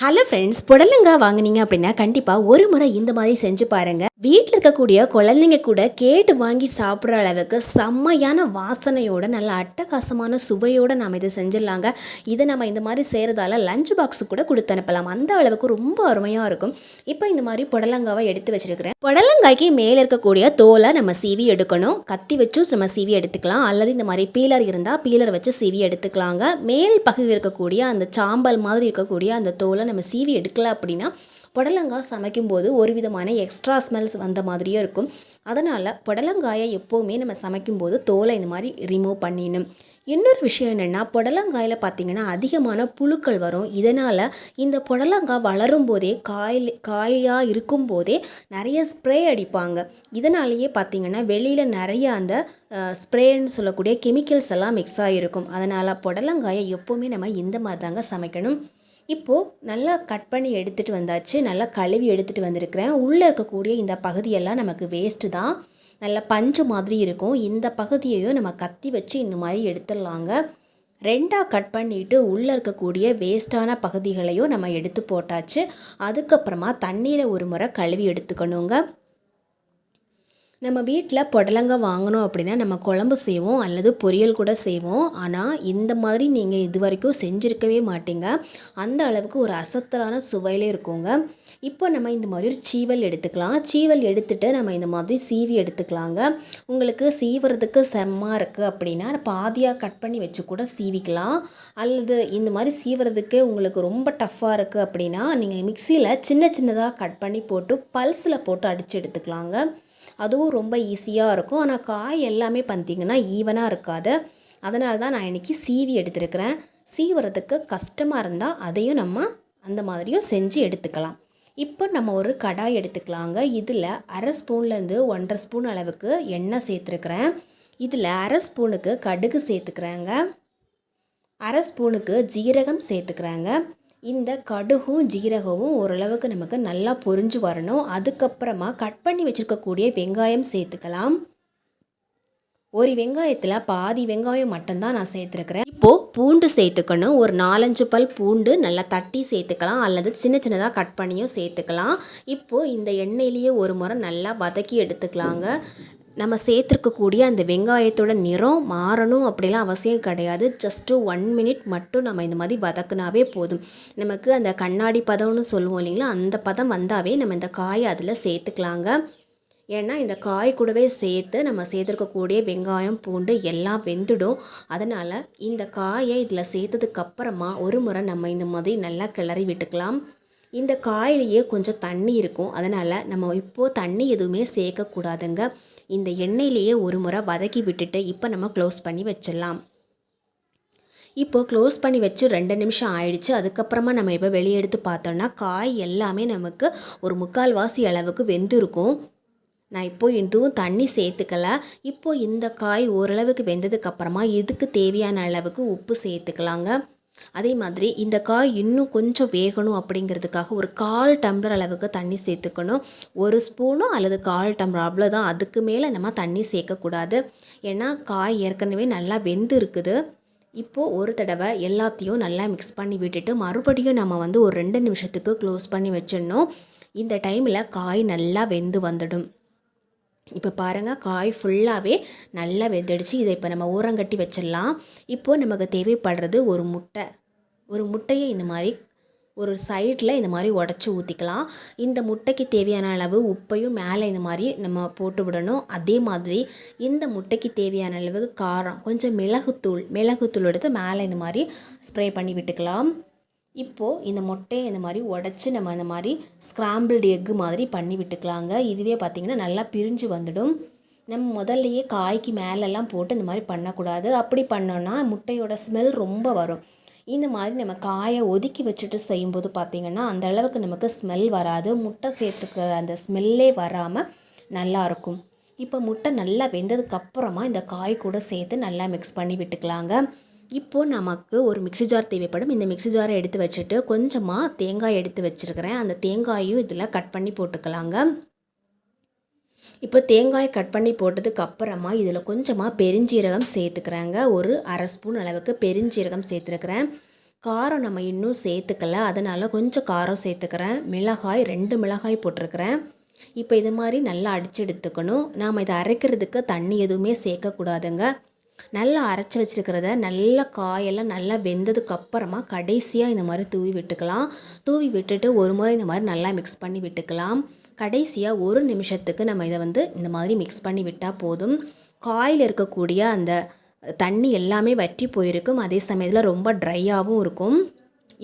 Hello friends புடலங்காய் வாங்குனீங்க அப்படின்னா கண்டிப்பாக ஒரு முறை இந்த மாதிரி செஞ்சு பாருங்கள் வீட்டில் இருக்கக்கூடிய குழந்தைங்க கூட கேட்டு வாங்கி சாப்பிட்ற அளவுக்கு செம்மையான வாசனையோட நல்ல அட்டகாசமான சுவையோடு நம்ம இதை செஞ்சிடலாங்க. இதை நம்ம இந்த மாதிரி செய்கிறதால லஞ்ச் பாக்ஸு கூட கொடுத்து அனுப்பலாம். அந்த அளவுக்கு ரொம்ப அருமையாக இருக்கும். இப்போ இந்த மாதிரி புடலங்காவை எடுத்து வச்சுருக்கிறேன். புடலங்காய்க்கு மேலே இருக்கக்கூடிய தோலை நம்ம சீவி எடுக்கணும். கத்தி வச்சும் நம்ம சீவி எடுத்துக்கலாம். அல்லது இந்த மாதிரி பீலர் இருந்தால் பீலர் வச்சு சீவி எடுத்துக்கலாங்க. மேல் பகுதியில் இருக்கக்கூடிய அந்த சாம்பல் மாதிரி இருக்கக்கூடிய அந்த தோலை நம்ம சீவி எடுக்கல அப்படின்னா புடலங்காய் சமைக்கும்போது ஒரு விதமான எக்ஸ்ட்ரா ஸ்மெல்ஸ் வந்த மாதிரியும் இருக்கும். அதனால் புடலங்காயை எப்போவுமே நம்ம சமைக்கும்போது தோலை இந்த மாதிரி ரிமூவ் பண்ணிடணும். இன்னொரு விஷயம் என்னென்னா புடலங்காயில் பார்த்திங்கன்னா அதிகமான புழுக்கள் வரும். இதனால் இந்த புடலங்காய் வளரும் போதே காயில் காயாக இருக்கும் போதே நிறைய ஸ்ப்ரே அடிப்பாங்க. இதனாலேயே பார்த்திங்கன்னா வெளியில் நிறைய அந்த ஸ்ப்ரேன்னு சொல்லக்கூடிய கெமிக்கல்ஸ் எல்லாம் மிக்ஸ் ஆகிருக்கும் அதனால் புடலங்காயை எப்போவுமே நம்ம இந்த மாதிரி தாங்க சமைக்கணும். இப்போது நல்லா கட் பண்ணி எடுத்துகிட்டு வந்தாச்சு நல்லா கழுவி எடுத்துகிட்டு வந்திருக்கிறேன். உள்ளே இருக்கக்கூடிய இந்த பகுதியெல்லாம் நமக்கு வேஸ்ட்டு தான். நல்ல பஞ்சு மாதிரி இருக்கும். இந்த பகுதியையும் நம்ம கத்தி வச்சு இந்த மாதிரி எடுத்துடலாங்க. ரெண்டாக கட் பண்ணிவிட்டு உள்ளே இருக்கக்கூடிய வேஸ்ட்டான பகுதிகளையும் நம்ம எடுத்து போட்டாச்சு. அதுக்கப்புறமா தண்ணியில் ஒரு முறை கழுவி எடுத்துக்கணுங்க. நம்ம வீட்டில் புடலங்காய் வாங்கணும் அப்படின்னா நம்ம குழம்பு செய்வோம் அல்லது பொரியல் கூட செய்வோம். ஆனால் இந்த மாதிரி நீங்கள் இது வரைக்கும் செஞ்சுருக்கவே மாட்டீங்க. அந்த அளவுக்கு ஒரு அசத்தலான சுவையிலே இருக்குங்க. இப்போ நம்ம இந்த மாதிரி ஒரு சீவல் எடுத்துக்கலாம். சீவல் எடுத்துகிட்டு நம்ம இந்த மாதிரி சீவி எடுத்துக்கலாங்க. உங்களுக்கு சீவுறதுக்கு செம்மாக இருக்குது அப்படின்னா பாதியாக கட் பண்ணி வச்சு கூட சீவிக்கலாம். அல்லது இந்த மாதிரி சீவுறதுக்கு உங்களுக்கு ரொம்ப டஃப்பாக இருக்குது அப்படின்னா நீங்கள் மிக்சியில் சின்ன சின்னதாக கட் பண்ணி போட்டு பல்ஸில் போட்டு அடித்து எடுத்துக்கலாங்க. அதுவும் ரொம்ப ஈஸியாக இருக்கும். ஆனால் காய் எல்லாமே பார்த்திங்கன்னா ஈவனாக இருக்காது. அதனால தான் நான் இன்றைக்கி சீவி எடுத்துருக்கிறேன். சீவுறதுக்கு கஷ்டமாக இருந்தால் அதையும் நம்ம அந்த மாதிரியும் செஞ்சு எடுத்துக்கலாம். இப்போ நம்ம ஒரு கடாய் எடுத்துக்கலாங்க. இதில் அரை ஸ்பூன்லேருந்து ஒன்றரை ஸ்பூன் அளவுக்கு எண்ணெய் சேர்த்துருக்குறேன். இதில் அரை ஸ்பூனுக்கு கடுகு சேர்த்துக்கிறேங்க. அரை ஸ்பூனுக்கு ஜீரகம் சேர்த்துக்கிறாங்க. இந்த கடுகும் ஜீரகமும் ஓரளவுக்கு நமக்கு நல்லா பொரிஞ்சு வரணும். அதுக்கப்புறமா கட் பண்ணி வச்சுருக்கக்கூடிய வெங்காயம் சேர்த்துக்கலாம். ஒரு வெங்காயத்தில் பாதி வெங்காயம் மட்டும்தான் நான் சேர்த்துருக்குறேன். இப்போது பூண்டு சேர்த்துக்கணும். ஒரு நாலஞ்சு பல் பூண்டு நல்லா தட்டி சேர்த்துக்கலாம். அல்லது சின்ன சின்னதாக கட் பண்ணியும் சேர்த்துக்கலாம். இப்போது இந்த எண்ணெயிலேயே ஒரு முறை நல்லா வதக்கி எடுத்துக்கலாங்க. நம்ம சேர்த்துருக்கக்கூடிய அந்த வெங்காயத்தோட நிறம் மாறணும் அப்படிலாம் அவசியம் கிடையாது. ஜஸ்ட்டு ஒன் மினிட் மட்டும் நம்ம இந்த மாதிரி வதக்குனாவே போதும். நமக்கு அந்த கண்ணாடி பதம்னு சொல்லுவோம் இல்லைங்களா? அந்த பதம் வந்தாவே நம்ம இந்த காயை அதில் சேர்த்துக்கலாங்க. ஏன்னா இந்த காய் கூடவே சேர்த்து நம்ம சேர்த்துருக்கக்கூடிய வெங்காயம் பூண்டு எல்லாம் வெந்துடும். அதனால் இந்த காயை இதில் சேர்த்ததுக்கப்புறமா ஒரு முறை நம்ம இந்த மாதிரி நல்லா கிளறி விட்டுக்கலாம். இந்த காயிலேயே கொஞ்சம் தண்ணி இருக்கும். அதனால் நம்ம இப்போது தண்ணி எதுவுமே சேர்க்கக்கூடாதுங்க. இந்த எண்ணெயிலேயே ஒரு முறை வதக்கி விட்டுட்டு இப்போ நம்ம க்ளோஸ் பண்ணி வச்சிடலாம். இப்போ க்ளோஸ் பண்ணி வச்சு ரெண்டு நிமிஷம் ஆயிடுச்சு. அதுக்கப்புறமா நம்ம இப்போ வெளியே எடுத்து பார்த்தோன்னா காய் எல்லாமே நமக்கு ஒரு முக்கால்வாசி அளவுக்கு வெந்திருக்கும். நான் இப்போ எதுவும் தண்ணி சேர்த்துக்கல. இப்போ இந்த காய் ஓரளவுக்கு வெந்ததுக்கப்புறமா இதுக்கு தேவையான அளவுக்கு உப்பு சேர்த்துக்கலாங்க. அதே மாதிரி இந்த காய் இன்னும் கொஞ்சம் வேகணும் அப்படிங்கிறதுக்காக ஒரு கால் டம்ளர் அளவுக்கு தண்ணி சேர்த்துக்கணும். ஒரு ஸ்பூனோ அல்லது கால் டம்ளர் அவ்வளோதான் அதுக்கு மேலே நம்ம தண்ணி சேர்க்கக்கூடாது. ஏன்னா காய் ஏற்கனவே நல்லா வெந்து இருக்குது இப்போது ஒரு தடவை எல்லாத்தையும் நல்லா மிக்ஸ் பண்ணி விட்டுட்டு மறுபடியும் நம்ம வந்து ஒரு ரெண்டு நிமிஷத்துக்கு க்ளோஸ் பண்ணி வச்சிடணும். இந்த டைமில் காய் நல்லா வெந்து வந்துடும். இப்போ பாருங்கள் காய் ஃபுல்லாகவே நல்லா வெந்தடிச்சு. இதை இப்போ நம்ம ஊரங்கட்டி வச்சிடலாம். இப்போது நமக்கு தேவைப்படுறது ஒரு முட்டை. ஒரு முட்டையை இந்த மாதிரி ஒரு சைடில் இந்த மாதிரி உடச்சி ஊற்றிக்கலாம் இந்த முட்டைக்கு தேவையான அளவு உப்பையும் மேலே இந்த மாதிரி நம்ம போட்டு விடணும். அதே மாதிரி இந்த முட்டைக்கு தேவையான அளவு காரம் கொஞ்சம் மிளகுத்தூள் மிளகுத்தூள் எடுத்து மேலே இந்த மாதிரி ஸ்ப்ரே பண்ணி விட்டுக்கலாம். இப்போது இந்த முட்டையை இந்த மாதிரி உடச்சி நம்ம இந்த மாதிரி ஸ்க்ராம்பிள்டு எக்கு மாதிரி பண்ணி விட்டுக்கலாங்க. இதுவே பார்த்திங்கன்னா நல்லா பிரிஞ்சு வந்துடும். நம்ம முதல்லையே காய்க்கு மேலெல்லாம் போட்டு இந்த மாதிரி பண்ணக்கூடாது. அப்படி பண்ணோன்னா முட்டையோட ஸ்மெல் ரொம்ப வரும். இந்த மாதிரி நம்ம காயை ஒதுக்கி வச்சுட்டு செய்யும்போது பார்த்திங்கன்னா அந்த அளவுக்கு நமக்கு ஸ்மெல் வராது. முட்டை சேர்த்துக்கிற அந்த ஸ்மெல்லே வராமல் நல்லாயிருக்கும் இப்போ முட்டை நல்லா வெந்ததுக்கப்புறமா இந்த காய் கூட சேர்த்து நல்லா மிக்ஸ் பண்ணி விட்டுக்கலாங்க. இப்போது நமக்கு ஒரு மிக்சி ஜார் தேவைப்படும். இந்த மிக்சி ஜாரை எடுத்து வச்சுட்டு கொஞ்சமாக தேங்காய் எடுத்து வச்சுருக்கிறேன். அந்த தேங்காயும் இதில் கட் பண்ணி போட்டுக்கலாங்க. இப்போ தேங்காய் கட் பண்ணி போட்டதுக்கு அப்புறமா இதில் கொஞ்சமாக பெருஞ்சீரகம் சேர்த்துக்கிறேங்க. ஒரு அரை ஸ்பூன் அளவுக்கு பெருஞ்சீரகம் சேர்த்துருக்குறேன். காரம் நம்ம இன்னும் சேர்த்துக்கல. அதனால் கொஞ்சம் காரம் சேர்த்துக்கிறேன். மிளகாய் ரெண்டு மிளகாய் போட்டிருக்கிறேன். இப்போ இது மாதிரி நல்லா அடிச்சு எடுத்துக்கணும். நாம் இதை அரைக்கிறதுக்கு தண்ணி எதுவுமே சேர்க்கக்கூடாதுங்க. நல்லா அரைச்சி வச்சுருக்கிறத நல்லா காயெல்லாம் நல்லா வெந்ததுக்கு அப்புறமா கடைசியாக இந்த மாதிரி தூவி விட்டுக்கலாம். தூவி விட்டுட்டு ஒரு முறை இந்த மாதிரி நல்லா மிக்ஸ் பண்ணி விட்டுக்கலாம். கடைசியாக ஒரு நிமிஷத்துக்கு நம்ம இதை வந்து இந்த மாதிரி மிக்ஸ் பண்ணி விட்டால் போதும். காயில் இருக்கக்கூடிய அந்த தண்ணி எல்லாமே வற்றி போயிருக்கும். அதே சமயத்தில் ரொம்ப ட்ரையாகவும் இருக்கும்.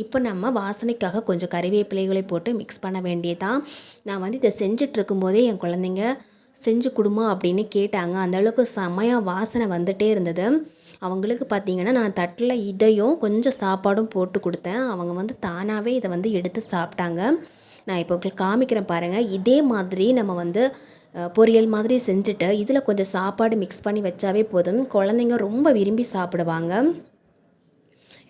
இப்போ நம்ம வாசனைக்காக கொஞ்சம் கறிவேப்பிலைகளை போட்டு மிக்ஸ் பண்ண வேண்டியதான் நான் வந்து இதை செஞ்சுட்டு போதே என் குழந்தைங்க செஞ்சு கொடுமா அப்படின்னு கேட்டாங்க. அந்தளவுக்கு செமையாக வாசனை வந்துட்டே இருந்தது. அவங்களுக்கு பார்த்திங்கன்னா நான் தட்டில் இதையும் கொஞ்சம் சாப்பாடும் போட்டு கொடுத்தேன். அவங்க வந்து தானாகவே இதை வந்து எடுத்து சாப்பிட்டாங்க. நான் இப்போ உங்களுக்கு காமிக்கிறேன் பாருங்கள் இதே மாதிரி நம்ம வந்து பொரியல் மாதிரி செஞ்சுட்டு இதில் கொஞ்சம் சாப்பாடு மிக்ஸ் பண்ணி வச்சாவே போதும். குழந்தைங்க ரொம்ப விரும்பி சாப்பிடுவாங்க.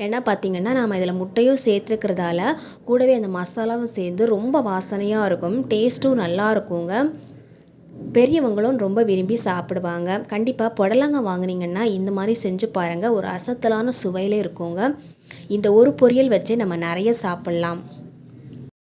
ஏன்னா பார்த்தீங்கன்னா நாம் இதில் முட்டையும் சேர்த்துருக்கிறதால கூடவே அந்த மசாலாவும் சேர்ந்து ரொம்ப வாசனையாக இருக்கும். டேஸ்ட்டும் நல்லா இருக்குங்க. பெரியவங்களும் ரொம்ப விரும்பி சாப்பிடுவாங்க. கண்டிப்பாக புடலங்காய் வாங்கினீங்கன்னா இந்த மாதிரி செஞ்சு பாருங்கள் ஒரு அசத்தலான சுவையிலே இருக்குங்க. இந்த ஒரு பொரியல் வச்சு நம்ம நிறைய சாப்பிட்லாம்.